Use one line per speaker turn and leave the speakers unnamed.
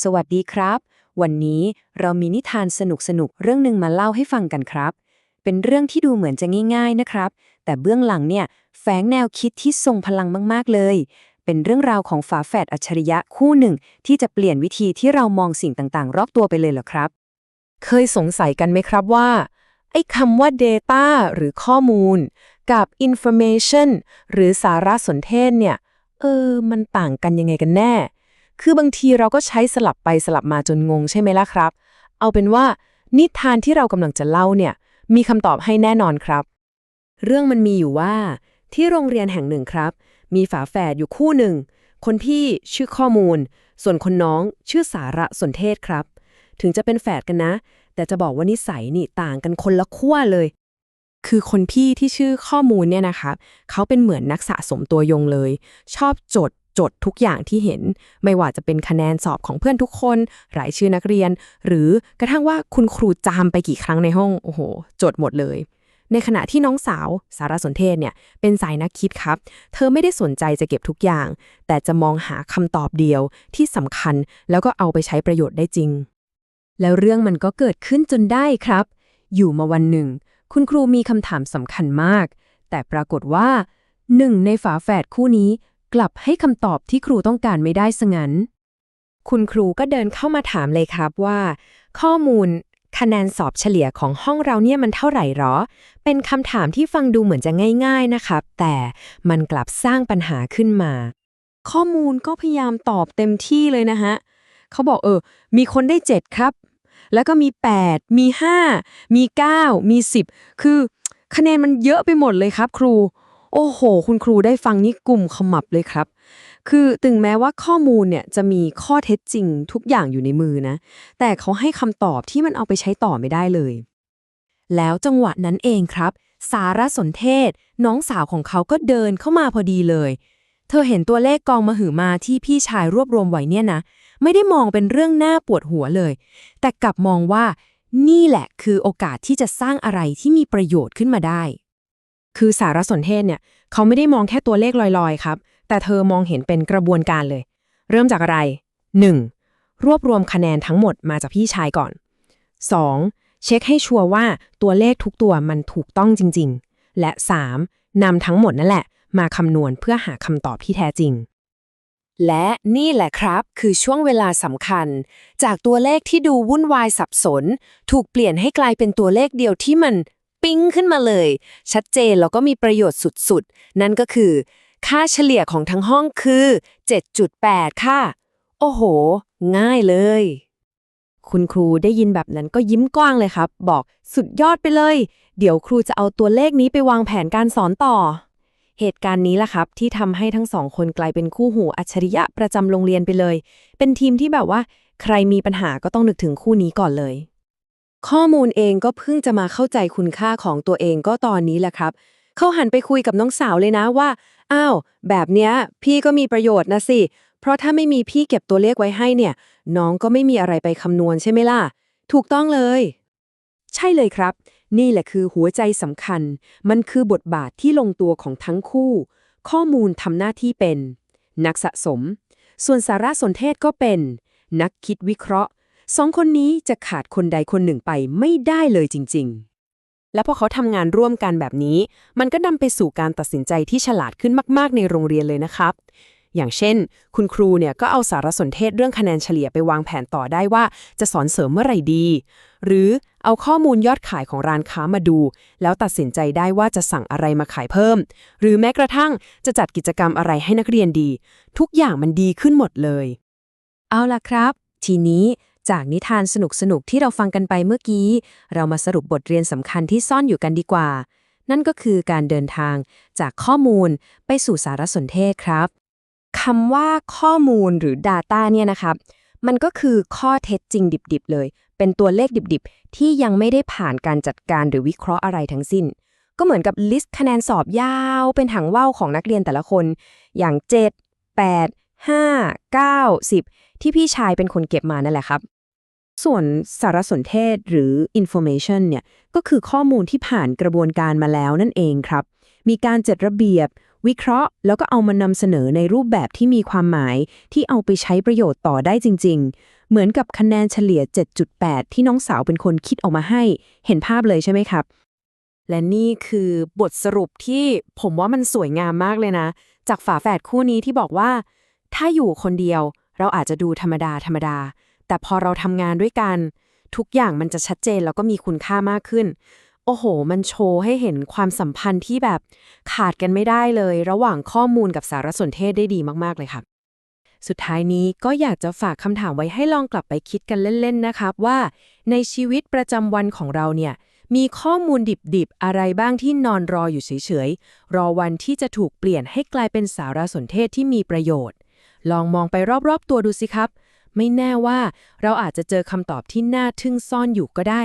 สวัสดีครับ วันนี้เรามีนิทานสนุกๆเรื่องหนึ่งมาเล่าให้ฟังกันครับ เป็นเรื่องที่ดูเหมือนจะง่าย ๆนะครับ แต่เบื้องหลังเนี่ยแฝงแนวคิดที่ทรงพลังมากๆเลย เป็นเรื่องราวของฝาแฝดอัจฉริยะคู่หนึ่ง ที่จะเปลี่ยนวิธีที่เรามองสิ่งต่างๆ รอบตัวไปเลยเหรอครับ
เคยสงสัยกันไหมครับว่าไอ้คำว่า data หรือข้อมูล กับ information หรือสารสนเทศเนี่ย เออ มันต่างกันยังไงกันแน่ คือบางทีเราก็ใช้สลับไปสลับมาจนงงใช่ไหมล่ะครับ เอาเป็นว่านิทานที่เรากำลังจะเล่าเนี่ย มีคำตอบให้แน่นอนครับ
เรื่องมันมีอยู่ว่า ที่โรงเรียนแห่งหนึ่งครับ มีฝาแฝดอยู่คู่หนึ่ง คนพี่ชื่อข้อมูล ส่วนคนน้องชื่อสาระสนเทศครับ ถึงจะเป็นแฝดกันนะ แต่จะบอกว่านิสัยนี่ต่างกันคนละขั้วเลย
คือคนพี่ที่ชื่อข้อมูลเนี่ยนะคะเขาเป็นเหมือนนักสะสมตัวยงเลย ชอบจด จดทุกอย่างที่เห็น ไม่ว่าจะเป็นคะแนนสอบของเพื่อนทุกคน รายชื่อนักเรียน หรือกระทั่งว่าคุณครูจามไปกี่ครั้งในห้องโอ้โห จดหมดเลย ในขณะที่น้องสาวสารสนเทศเนี่ยเป็นสายนักคิดครับ เธอไม่ได้สนใจจะเก็บทุกอย่าง แต่จะมองหาคำตอบเดียวที่สำคัญแล้วก็เอาไปใช้ประโยชน์ได้จริง
แล้วเรื่องมันก็เกิดขึ้นจนได้ครับ อยู่มาวันหนึ่ง คุณครูมีคำถามสำคัญมาก แต่ปรากฏว่าหนึ่งในฝาแฝดคู่นี้ กลับให้คำตอบที่ครูต้องการไม่ได้ซะงั้น คุณครูก็เดินเข้ามาถามเลยครับว่า ข้อมูลคะแนนสอบเฉลี่ยของห้องเราเนี่ยมันเท่าไหร่หรอ เป็นคำถามที่ฟังดูเหมือนจะง่าย ๆนะครับ แต่มันกลับสร้างปัญหาขึ้นมา ข้อมูลก็พยายามตอบเต็มที่เลยนะฮะเขาบอกเออ มีคนได้ 7 ครับ แล้วก็มี 8 มี 5 มี 9 มี 10 คือคะแนนมันเยอะไปหมดเลยครับครู โอ้โห คุณครูได้ฟังนี่กลุ่มขมับเลยครับ คือถึงแม้ว่าข้อมูลเนี่ยจะมีข้อเท็จจริงทุกอย่างอยู่ในมือนะ แต่เขาให้คำตอบที่มันเอาไปใช้ต่อไม่ได้เลย แล้วจังหวะนั้นเองครับ สารสนเทศ น้องสาวของเขาก็เดินเข้ามาพอดีเลย เธอเห็นตัวเลขกองมหึมาที่พี่ชายรวบรวมไว้เนี่ยนะ ไม่ได้มองเป็นเรื่องน่าปวดหัวเลย แต่กลับมองว่านี่แหละคือโอกาสที่จะสร้างอะไรที่มีประโยชน์ขึ้นมาได้
คือสารสนเทศเนี่ยเขาไม่ได้มองแค่ตัวเลขลอยๆครับ แต่เธอมองเห็นเป็นกระบวนการเลย เริ่มจากอะไร 1. รวบรวมคะแนนทั้งหมดมาจากพี่ชายก่อน 2. เช็คให้ชัวร์ว่าตัวเลขทุกตัวมันถูกต้องจริงๆ และ 3. นำทั้งหมดนั่นแหละ มาคำนวณเพื่อหาคำตอบที่แท้จริง
และนี่แหละครับคือช่วงเวลาสำคัญ จากตัวเลขที่ดูวุ่นวายสับสน ถูกเปลี่ยนให้กลายเป็นตัวเลขเดียวที่มัน ปิ๊งขึ้นมาเลย ชัดเจนแล้วก็มีประโยชน์สุดๆ นั่นก็คือ ค่าเฉลี่ยของทั้งห้องคือ 7.8 ค่ะ โอ้โห ง่ายเลย
คุณครูได้ยินแบบนั้นก็ยิ้มกว้างเลยครับ บอกสุดยอดไปเลย เดี๋ยวครูจะเอาตัวเลขนี้ไปวางแผนการสอนต่อ เหตุการณ์นี้แหละครับ ที่ทำให้ทั้งสองคนกลายเป็นคู่หูอัจฉริยะประจำโรงเรียนไปเลย เป็นทีมที่แบบว่า ใครมีปัญหาก็ต้องนึกถึงคู่นี้ก่อนเลย
ข้อมูลเองก็เพิ่งจะมาเข้าใจคุณค่าของตัวเองก็ตอนนี้แหละครับ เขาหันไปคุยกับน้องสาวเลยนะว่า อ้าว แบบเนี้ย พี่ก็มีประโยชน์นะสิ เพราะถ้าไม่มีพี่เก็บตัวเลขไว้ให้เนี่ย น้องก็ไม่มีอะไรไปคำนวณใช่ไหมล่ะ ถูกต้องเลย ใช่เลยครับ นี่แหละคือหัวใจสำคัญ มันคือบทบาทที่ลงตัวของทั้งคู่ ข้อมูลทำหน้าที่เป็น นักสะสม ส่วนสารสนเทศก็เป็น นักคิดวิเคราะห์ สองคนนี้จะขาดคนใดคนหนึ่งไปไม่ได้เลยจริง ๆ
และพอเขาทำงานร่วมกันแบบนี้ มันก็นำไปสู่การตัดสินใจที่ฉลาดขึ้นมาก ๆ ในโรงเรียนเลยนะครับ อย่างเช่น คุณครูเนี่ยก็เอาสารสนเทศเรื่องคะแนนเฉลี่ยไปวางแผนต่อได้ว่าจะสอนเสริมเมื่อไหร่ดี หรือเอาข้อมูลยอดขายของร้านค้ามาดู แล้วตัดสินใจได้ว่าจะสั่งอะไรมาขายเพิ่ม หรือแม้กระทั่งจะจัดกิจกรรมอะไรให้นักเรียนดี ทุกอย่างมันดีขึ้นหมดเลย
เอาล่ะครับ ทีนี้ จากนิทานสนุกๆที่เราฟังกันไปเมื่อกี้ เรามาสรุปบทเรียนสำคัญที่ซ่อนอยู่กันดีกว่า นั่นก็คือการเดินทางจากข้อมูลไปสู่สารสนเทศครับคำว่าข้อมูลหรือ Data เนี่ยนะครับ มันก็คือข้อเท็จจริงดิบๆเลย เป็นตัวเลขดิบๆ ที่ยังไม่ได้ผ่านการจัดการหรือวิเคราะห์อะไรทั้งสิ้น ก็เหมือนกับลิสต์คะแนนสอบยาว เป็นถังว่าวของนักเรียนแต่ละคน อย่าง 7 8 5 9 10 ที่พี่ชายเป็นคนเก็บมานั่นแหละครับ ส่วนสารสนเทศหรือ information เนี่ยก็คือข้อมูลที่ผ่านกระบวนการมาแล้วนั่นเองครับ มีการจัดระเบียบ วิเคราะห์ แล้วก็เอามานำเสนอในรูปแบบที่มีความหมายที่เอาไปใช้ประโยชน์ต่อได้จริง ๆ เหมือนกับคะแนนเฉลี่ย 7.8 ที่น้องสาวเป็นคนคิดออกมาให้ เห็นภาพเลยใช่ไหมครับ
และนี่คือบทสรุปที่ผมว่ามันสวยงามมากเลยนะ จากฝาแฝดคู่นี้ที่บอกว่า ถ้าอยู่คนเดียวเราอาจจะดูธรรมดาธรรมดา แต่พอเราทำงานด้วยกัน ทุกอย่างมันจะชัดเจนแล้วก็มีคุณค่ามากขึ้น โอ้โห มันโชว์ให้เห็นความสัมพันธ์ที่แบบขาดกันไม่ได้เลย ระหว่างข้อมูลกับสารสนเทศได้ดีมากๆเลยครับสุดท้ายนี้ก็อยากจะฝากคำถามไว้ให้ลองกลับไปคิดกันเล่นๆนะครับว่า ในชีวิตประจำวันของเราเนี่ยมีข้อมูลดิบๆ อะไรบ้างที่นอนรออยู่เฉยๆ รอวันที่จะถูกเปลี่ยนให้กลายเป็นสารสนเทศที่มีประโยชน์ ลองมองไปรอบๆ ตัวดูสิครับ ไม่แน่ว่าเราอาจจะเจอคำตอบที่น่าทึ่งซ่อนอยู่ก็ได้